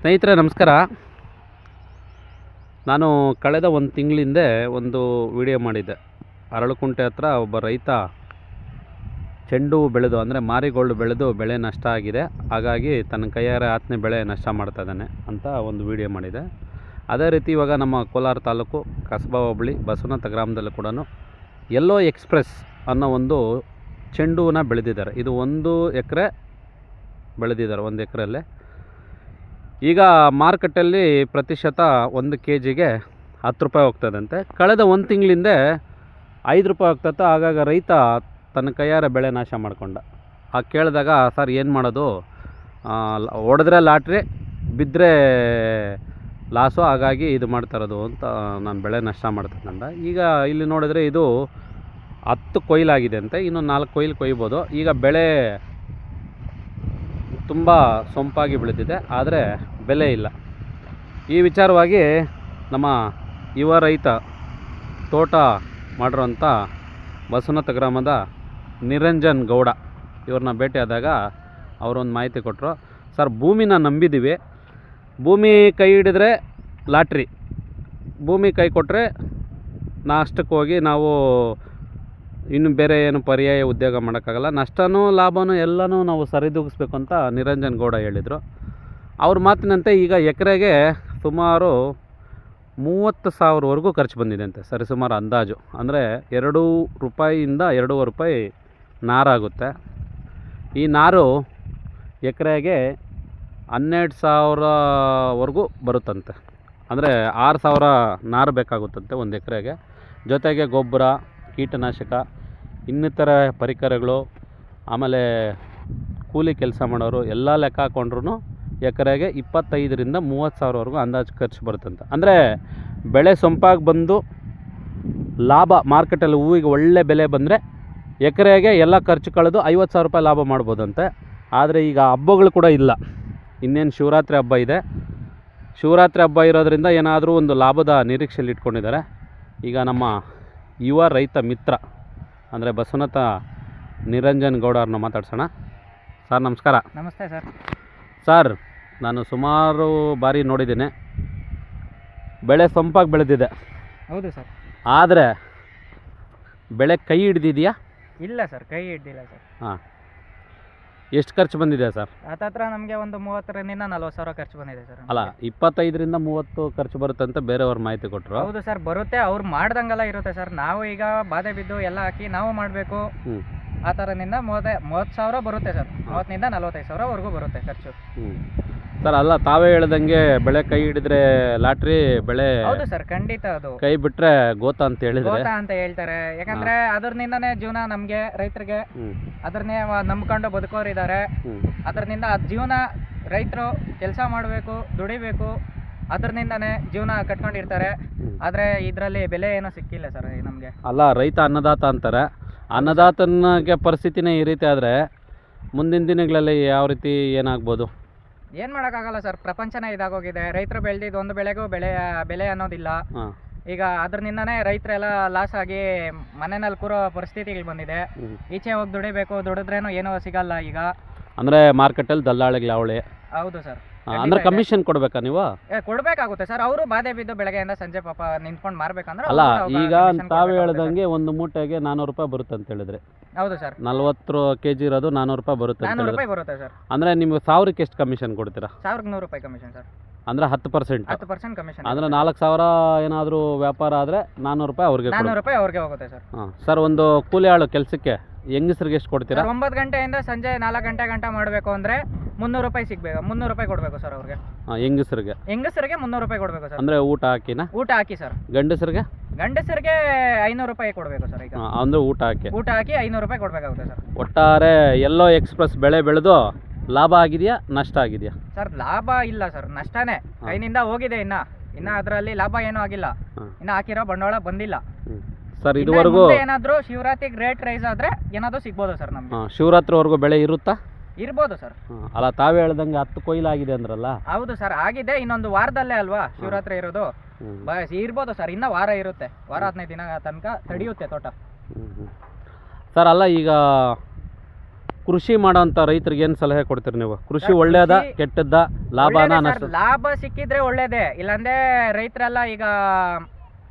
ಸ್ನೇಹಿತರೆ, ನಮಸ್ಕಾರ. ನಾನು ಕಳೆದ ಒಂದು ತಿಂಗಳಿಂದೆ ಒಂದು ವಿಡಿಯೋ ಮಾಡಿದ್ದೆ. ಅರಳುಕುಂಟೆ ಹತ್ರ ಒಬ್ಬ ರೈತ ಚೆಂಡು ಬೆಳೆದು, ಅಂದರೆ ಮಾರಿಗೋಲ್ಡ್ ಬೆಳೆದು ಬೆಳೆ ನಷ್ಟ ಆಗಿದೆ. ಹಾಗಾಗಿ ತನ್ನ ಕೈಯಾರೆ ಆತನೇ ಬೆಳೆ ನಷ್ಟ ಮಾಡ್ತಾ ಇದ್ದಾನೆ ಅಂತ ಒಂದು ವಿಡಿಯೋ ಮಾಡಿದೆ. ಅದೇ ರೀತಿ ಇವಾಗ ನಮ್ಮ ಕೋಲಾರ ತಾಲೂಕು ಕಸಬಾ ಹೋಬಳಿ ಬಸವನಾಥ ಗ್ರಾಮದಲ್ಲೂ ಕೂಡ ಎಲ್ಲೋ ಎಕ್ಸ್ಪ್ರೆಸ್ ಅನ್ನೋ ಒಂದು ಚೆಂಡು ಹೂವನ್ನ ಬೆಳೆದಿದ್ದಾರೆ. ಇದು ಒಂದು ಎಕರೆ ಬೆಳೆದಿದ್ದಾರೆ, ಒಂದು ಎಕರೆಯಲ್ಲೇ. ಈಗ ಮಾರುಕಟ್ಟೆಯಲ್ಲಿ ಪ್ರತಿಶತ ಒಂದು ಕೆ ಜಿಗೆ ಹತ್ತು ರೂಪಾಯಿ ಹೋಗ್ತದಂತೆ. ಕಳೆದ ಒಂದು ತಿಂಗಳಿಂದ ಐದು ರೂಪಾಯಿ ಹೋಗ್ತತ್ತೆ ಆಗಾಗ ರೈತ ತನ್ನ ಕೈಯಾರ ಬೆಳೆ ನಾಶ ಮಾಡಿಕೊಂಡ. ಆ ಕೇಳಿದಾಗ, ಸರ್, ಏನು ಮಾಡೋದು? ಹೊಡೆದ್ರೆ ಲಾಟ್ರಿ ಬಿದ್ದರೆ ಲಾಸು, ಹಾಗಾಗಿ ಇದು ಮಾಡ್ತಾ ಇರೋದು ಅಂತ ನಾನು ಬೆಳೆ ನಷ್ಟ ಮಾಡ್ತಕ್ಕಂಡ ಈಗ ಇಲ್ಲಿ ನೋಡಿದ್ರೆ ಇದು ಹತ್ತು ಕೊಯ್ಲಾಗಿದೆ ಅಂತೆ, ಇನ್ನು ನಾಲ್ಕು ಕೊಯ್ಲು ಕೊಯ್ಬೋದು. ಈಗ ಬೆಳೆ ತುಂಬ ಸೊಂಪಾಗಿ ಬೆಳೆದಿದೆ, ಆದರೆ ಬೆಲೆ ಇಲ್ಲ. ಈ ವಿಚಾರವಾಗಿ ನಮ್ಮ ಯುವ ರೈತ ತೋಟ ಮಾಡಿರೋಂಥ ಬಸವನಾಥ ಗ್ರಾಮದ ನಿರಂಜನ್ ಗೌಡ, ಇವ್ರನ್ನ ಭೇಟಿಯಾದಾಗ ಅವರೊಂದು ಮಾಹಿತಿ ಕೊಟ್ಟರು ಸರ್, ಭೂಮಿನ ನಂಬಿದ್ದೀವಿ ಭೂಮಿ ಕೈ ಹಿಡಿದ್ರೆ ಲಾಟ್ರಿ. ಭೂಮಿ ಕೈ ಕೊಟ್ಟರೆ ನಾಷ್ಟಕ್ಕೆ ಹೋಗಿ ನಾವು ಇನ್ನು ಬೇರೆ ಏನು ಪರ್ಯಾಯ ಉದ್ಯೋಗ ಮಾಡೋಕ್ಕಾಗಲ್ಲ. ನಷ್ಟನೂ ಲಾಭನೂ ಎಲ್ಲನೂ ನಾವು ಸರಿದೂಗಿಸ್ಬೇಕು ಅಂತ ನಿರಂಜನ್ ಗೌಡ ಹೇಳಿದರು. ಅವ್ರ ಮಾತಿನಂತೆ ಈಗ ಎಕರೆಗೆ ಸುಮಾರು ಮೂವತ್ತು ಸಾವಿರವರೆಗೂ ಖರ್ಚು ಬಂದಿದೆ ಅಂತೆ ಸರಿಸುಮಾರು ಅಂದಾಜು. ಅಂದರೆ ಎರಡು ರೂಪಾಯಿಯಿಂದ ಎರಡೂವರೆ ರೂಪಾಯಿ ನಾರಾಗುತ್ತೆ ಈ ನಾರು ಎಕರೆಗೆ ಹನ್ನೆರಡು ಸಾವಿರವರೆಗೂ ಬರುತ್ತಂತೆ. ಅಂದರೆ ಆರು ಸಾವಿರ ನಾರು ಬೇಕಾಗುತ್ತಂತೆ ಒಂದು ಎಕರೆಗೆ. ಜೊತೆಗೆ ಗೊಬ್ಬರ, ಕೀಟನಾಶಕ ಇನ್ನಿತರ ಪರಿಕರಗಳು, ಆಮೇಲೆ ಕೂಲಿ ಕೆಲಸ ಮಾಡೋರು, ಎಲ್ಲ ಲೆಕ್ಕ ಹಾಕೊಂಡ್ರು ಎಕರೆಗೆ ಇಪ್ಪತ್ತೈದರಿಂದ ಮೂವತ್ತು ಸಾವಿರವರೆಗೂ ಅಂದಾಜು ಖರ್ಚು ಬರುತ್ತಂತೆ ಅಂದರೆ ಬೆಳೆ ಸೊಂಪಾಗಿ ಬಂದು ಲಾಭ ಮಾರ್ಕೆಟಲ್ಲಿ ಹೂವಿಗೆ ಒಳ್ಳೆ ಬೆಲೆ ಬಂದರೆ ಎಕರೆಗೆ ಎಲ್ಲ ಖರ್ಚು ಕಳೆದು ಐವತ್ತು ಸಾವಿರ ರೂಪಾಯಿ ಲಾಭ ಮಾಡ್ಬೋದಂತೆ. ಆದರೆ ಈಗ ಹಬ್ಬಗಳು ಕೂಡ ಇಲ್ಲ. ಇನ್ನೇನು ಶಿವರಾತ್ರಿ ಹಬ್ಬ ಇದೆ. ಶಿವರಾತ್ರಿ ಹಬ್ಬ ಇರೋದರಿಂದ ಏನಾದರೂ ಒಂದು ಲಾಭದ ನಿರೀಕ್ಷೆಯಲ್ಲಿ ಇಟ್ಕೊಂಡಿದ್ದಾರೆ. ಈಗ ನಮ್ಮ ಯುವ ರೈತ ಮಿತ್ರ ಅಂದರೆ ಬಸವನಥ ನಿರಂಜನ್ ಗೌಡ ಅವ್ರನ್ನ ಮಾತಾಡ್ಸೋಣ. ಸರ್ ನಮಸ್ಕಾರ. ನಮಸ್ತೆ ಸರ್. ಸರ್ ನಾನು ಸುಮಾರು ಬಾರಿ ನೋಡಿದ್ದೀನಿ. ಬೆಳೆ ಸೊಂಪಾಗಿ ಬೆಳೆದಿದೆ. ಹೌದು ಸರ್. ಆದರೆ ಬೆಳೆ ಕೈ ಹಿಡ್ದಿದೆಯಾ? ಇಲ್ಲ ಸರ್ ಕೈ ಹಿಡ್ದಿಲ್ಲ ಸರ್. ಹಾಂ. ಎಷ್ಟು ಖರ್ಚು ಬಂದಿದೆ ಸರ್? ಹತ್ತತ್ರ ನಮಗೆ ಒಂದು ಮೂವತ್ತರಿಂದ ನಲ್ವತ್ತು ಸಾವಿರ ಖರ್ಚು ಬಂದಿದೆ ಸರ್ ಅಲ್ಲ ಇಪ್ಪತ್ತೈದರಿಂದ ಮೂವತ್ತು ಖರ್ಚು ಬರುತ್ತೆ ಅಂತ ಬೇರೆಯವ್ರ ಮಾಹಿತಿ ಕೊಟ್ಟರು ಹೌದು ಸರ್ ಬರುತ್ತೆ ಅವ್ರು ಮಾಡ್ದಂಗೆಲ್ಲ ಇರುತ್ತೆ ಸರ್. ನಾವು ಈಗ ಬಾಧೆ ಬಿದ್ದು ಎಲ್ಲ ಹಾಕಿ ನಾವು ಮಾಡಬೇಕು. ಆ ಥರದಿಂದ ಮೂವತ್ತೈ ಮೂವತ್ತು ಸಾವಿರ ಬರುತ್ತೆ ಸರ್. ಮೂವತ್ತರಿಂದ ನಲ್ವತ್ತೈದು ಸಾವಿರವರೆಗೂ ಬರುತ್ತೆ ಖರ್ಚು. ಹ್ಞೂ ಸರ್ ಅಲ್ಲ ತಾವೇ ಹೇಳ್ದಂಗೆ ಬೆಳೆ ಕೈ ಹಿಡಿದ್ರೆ ಲಾಟ್ರಿ ಬೆಳೆ ಹೌದು ಸರ್ ಖಂಡಿತ ಅದು. ಕೈ ಬಿಟ್ರೆ ಗೋತ ಅಂತ ಹೇಳಿದ್ರೆ? ಗೋತಾ ಅಂತ ಹೇಳ್ತಾರೆ. ಯಾಕಂದ್ರೆ ಅದರಿಂದನೇ ಜೀವನ ನಮ್ಗೆ ರೈತರಿಗೆ ಅದ್ರನ್ನೇ ಅದನ್ನೇ ನಂಬ್ಕೊಂಡು ಬದುಕೋರಿದ್ದಾರೆ ಅದ್ರನಿಂದ ಅದರಿಂದ ಜೀವನ ರೈತರು ಕೆಲಸ ಮಾಡಬೇಕು ದುಡಿಬೇಕು ಅದರಿಂದನೇ ಜೀವನ ಕಟ್ಕೊಂಡಿರ್ತಾರೆ. ಆದ್ರೆ ಇದ್ರಲ್ಲಿ ಇದರಲ್ಲಿ ಬೆಲೆ ಏನೋ ಸಿಕ್ಕಿಲ್ಲ ಸರ್ ನಮ್ಗೆ. ಅಲ್ಲ ರೈತ ಅನ್ನದಾತ ಅಂತಾರೆ. ಅನ್ನದಾತನಿಗೆ ಪರಿಸ್ಥಿತಿನೇ ಈ ರೀತಿ ಆದ್ರೆ ಮುಂದಿನ ದಿನಗಳಲ್ಲಿ ಯಾವ ರೀತಿ ಏನಾಗ್ಬೋದು? ಏನು ಮಾಡೋಕ್ಕಾಗಲ್ಲ ಸರ್ ಪ್ರಪಂಚನೇ ಇದಾಗೋಗಿದೆ. ರೈತರು ಬೆಳೆದಿದ್ದು ಒಂದು ಬೆಳೆಗೂ ಬೆಳೆ ಬೆಲೆ ಅನ್ನೋದಿಲ್ಲ. ಈಗ ಅದರಿಂದನೇ ರೈತರೆಲ್ಲ ಲಾಸ್ ಆಗಿ ಮನೆಯಲ್ಲಿ ಕೂರೋ ಪರಿಸ್ಥಿತಿಗಳು ಬಂದಿದೆ. ಈಚೆ ಹೋಗಿ ದುಡಿಬೇಕು ದುಡಿದ್ರೇನು ಏನೂ ಸಿಗಲ್ಲ ಈಗ. ಅಂದರೆ ಮಾರ್ಕೆಟಲ್ಲಿ ದಲ್ಲಾಳಿಗಳ ಅವಳಿ ಹೌದು ಸರ್. ಅಂದರೆ ಕಮಿಷನ್ ಕೊಡ್ಬೇಕಾ ನೀವು? ಏ, ಕೊಡ್ಬೇಕಾಗುತ್ತೆ ಸರ್. ಅವರು ಬಾಧೆ ಬಿದ್ದು ಬೆಳಗ್ಗೆಯಿಂದ ಸಂಜೆ ಪಾಪ ನಿಂತ್ಕೊಂಡು ಮಾರ್ಬೇಕಂದ್ರೆ ಅಲ್ಲ ಅವ್ರು ಈಗ ತಾವೇ ತಾವು ಕೊಡ್ಬೇಕಾಗುತ್ತೆ ಹೇಳ್ದಂಗೆ ಒಂದು ಮೂಟೆಗೆ ನಾನೂರು ರೂಪಾಯಿ ಬರುತ್ತೆ ಅಂತ ಹೇಳಿದ್ರೆ. ಹೌದು ಸರ್. ನಲ್ವತ್ತು ಕೆ ಜಿ ಇರೋದು ನಾನೂರು ರೂಪಾಯಿ ಬರುತ್ತೆ ಅಂತ ಹೇಳಿದ್ರೆ. ರೂಪಾಯಿ ಬರುತ್ತೆ ಸರ್. ಅಂದ್ರೆ ನಿಮ್ಗೆ ಸಾವಿರಕ್ಕೆ ಎಷ್ಟು ಕಮಿಷನ್ ಕೊಡ್ತೀರಾ? ಸಾವಿರದ ನೂರು ರೂಪಾಯಿ ಕಮಿಷನ್ ಸರ್. ಅಂದ್ರೆ ಹತ್ತು ಪರ್ಸೆಂಟ್ ಹತ್ತು ಪರ್ಸೆಂಟ್ ಕಮಿಷನ್ ಅಂದ್ರೆ ನಾಲ್ಕು ಸಾವಿರ ಏನಾದರೂ ವ್ಯಾಪಾರ ಆದ್ರೆ ನಾನೂರು ರೂಪಾಯಿ ಅವ್ರಿಗೆ ರೂಪಾಯಿ ಅವ್ರಿಗೆ ಹೋಗುತ್ತೆ ಸರ್. ಹಾಂ ಸರ್ ಒಂದು ಕೂಲಿ ಆಳು ಕೆಲಸಕ್ಕೆ ಹೆಂಗಸ್ರಿಗೆ ಎಷ್ಟು ಕೊಡ್ತೀರಾ? ಸರ್ ಒಂಬತ್ತು ಗಂಟೆಯಿಂದ ಸಂಜೆ ನಾಲ್ಕು ಗಂಟೆ ಗಂಟ ಮಾಡಬೇಕು ಅಂದರೆ ಮುನ್ನೂರು ರೂಪಾಯಿ ಸಿಗಬೇಕು. ಮುನ್ನೂರು ರೂಪಾಯಿ ಕೊಡಬೇಕು ಸರ್ ಅವ್ರಿಗೆ. ಹಾಂ ಹೆಂಗಸ್ರಿಗೆ? ಹೆಂಗಸರಿಗೆ ಮುನ್ನೂರು ರೂಪಾಯಿ ಕೊಡಬೇಕು ಸರ್. ಅಂದರೆ ಊಟ ಹಾಕಿನಾ? ಊಟ ಹಾಕಿ ಸರ್. ಗಂಡಸರಿಗೆ? ಗಂಡಸರಿಗೆ ಐನೂರು ರೂಪಾಯಿ ಕೊಡಬೇಕು ಸರ್ ಈಗ. ಹಾಂ ಅಂದರೆ ಊಟ ಹಾಕಿ. ಊಟ ಹಾಕಿ ಐನೂರು ರೂಪಾಯಿ ಕೊಡಬೇಕಾಗುತ್ತೆ ಸರ್. ಒಟ್ಟಾರೆ ಎಲ್ಲೋ ಎಕ್ಸ್ಪ್ರೆಸ್ ಬೆಳೆ ಬೆಳೆದು ಲಾಭ ಆಗಿದೆಯಾ ನಷ್ಟ ಆಗಿದೆಯಾ? ಸರ್ ಲಾಭ ಇಲ್ಲ ಸರ್ ನಷ್ಟನೇ. ಕೈನಿಂದ ಹೋಗಿದೆ ಇನ್ನ. ಇನ್ನ ಅದರಲ್ಲಿ ಲಾಭ ಏನೂ ಆಗಿಲ್ಲ. ಇನ್ನ ಹಾಕಿರೋ ಬಂಡವಾಳ ಬಂದಿಲ್ಲ. ಸರ್ ಇದುವರೆಗೂ ಏನಾದರೂ ಶಿವರಾತ್ರಿಗೆ ರೇಟ್ ರೈಸ್ ಆದ್ರೆ ಏನಾದ್ರೂ ಸಿಗ್ಬೋದು ಸರ್ ನಮ್ಗೆ. ಹಾಂ ಶಿವರಾತ್ರಿವರೆಗೂ ಬೆಳೆ ಇರುತ್ತಾ? ಇರ್ಬೋದು ಸರ್. ಹಾಂ ಅಲ್ಲ ತಾವೇ ಹೇಳ್ದಂಗೆ ಹತ್ತು ಕೊಯ್ಲಾಗಿದೆ ಅಂದ್ರಲ್ಲ? ಹೌದು ಸರ್ ಆಗಿದೆ. ಇನ್ನೊಂದು ವಾರದಲ್ಲೇ ಅಲ್ವಾ ಶಿವರಾತ್ರಿ ಇರೋದು? ಬಸ್ ಇರ್ಬೋದು ಸರ್ ಇನ್ನ ವಾರ ಇರುತ್ತೆ. ವಾರ ಹದಿನೈದು ದಿನ ತನಕ ತಡೆಯುತ್ತೆ ತೋಟ. ಸರ್ ಅಲ್ಲ ಈಗ ಕೃಷಿ ಮಾಡೋಂಥ ರೈತರಿಗೆ ಏನು ಸಲಹೆ ಕೊಡ್ತೀರಿ ನೀವು? ಕೃಷಿ ಒಳ್ಳೇದ ಕೆಟ್ಟದ್ದ ಲಾಭನ ಒಳ್ಳೇದೇ ನಷ್ಟ ಸರ್, ಲಾಭ ಸಿಕ್ಕಿದ್ರೆ ಒಳ್ಳೇದೇ. ಇಲ್ಲಾಂದ್ರೆ ರೈತರೆಲ್ಲ ಈಗ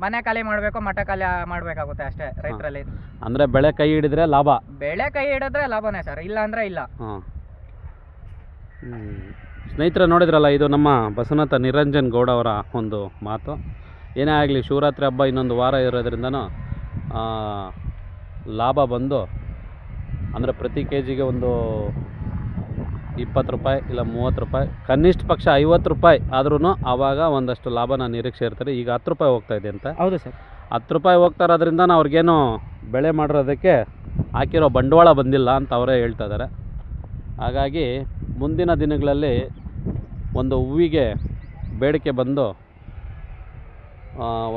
ಮನೆ ಖಾಲಿ ಮಾಡಬೇಕು ಮಠ ಖಾಲಿ ಮಾಡಬೇಕಾಗುತ್ತೆ ಅಷ್ಟೇ ರೈತರಲ್ಲಿ. ಅಂದ್ರೆ ಬೆಳೆ ಕೈ ಹಿಡಿದ್ರೆ ಲಾಭ? ಬೆಳೆ ಕೈ ಹಿಡಿದ್ರೆ ಲಾಭನೇ ಸರ್ ಇಲ್ಲ ಅಂದ್ರೆ ಇಲ್ಲ. ಸ್ನೇಹಿತರ ನೋಡಿದ್ರಲ್ಲ ಇದು ನಮ್ಮ ಬಸವನಾಥ ನಿರಂಜನ್ ಗೌಡ ಅವರ ಒಂದು ಮಾತು. ಏನೇ ಆಗಲಿ ಶಿವರಾತ್ರಿ ಹಬ್ಬ ಇನ್ನೊಂದು ವಾರ ಇರೋದ್ರಿಂದ ಲಾಭ ಬಂದು ಅಂದರೆ ಪ್ರತಿ ಕೆ ಜಿಗೆ ಒಂದು ಇಪ್ಪತ್ತು ರೂಪಾಯಿ ಇಲ್ಲ ಮೂವತ್ತು ರೂಪಾಯಿ. ಕನಿಷ್ಠ ಪಕ್ಷ ಐವತ್ತು ರೂಪಾಯಿ ಆದ್ರೂ ಆವಾಗ ಒಂದಷ್ಟು ಲಾಭ ನಾನು ನಿರೀಕ್ಷೆ ಇರ್ತಾರೆ. ಈಗ ಹತ್ತು ರೂಪಾಯಿ ಹೋಗ್ತಾ ಇದೆ ಅಂತ. ಹೌದು ಸರ್. ಹತ್ತು ರೂಪಾಯಿ ಹೋಗ್ತಾ ಇರೋದ್ರಿಂದ ಅವ್ರಿಗೇನು ಬೆಳೆ ಮಾಡಿರೋದಕ್ಕೆ ಹಾಕಿರೋ ಬಂಡವಾಳ ಬಂದಿಲ್ಲ ಅಂತ ಅವರೇ ಹೇಳ್ತಾ ಇದ್ದಾರೆ. ಹಾಗಾಗಿ ಮುಂದಿನ ದಿನಗಳಲ್ಲಿ ಒಂದು ಹೂವಿಗೆ ಬೇಡಿಕೆ ಬಂದು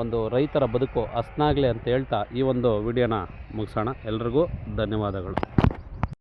ಒಂದು ರೈತರ ಬದುಕು ಹಸ್ನಾಗಲಿ ಅಂತ ಹೇಳ್ತಾ ಈ ಒಂದು ವಿಡಿಯೋನ ಮುಗಿಸೋಣ. ಎಲ್ರಿಗೂ ಧನ್ಯವಾದಗಳು.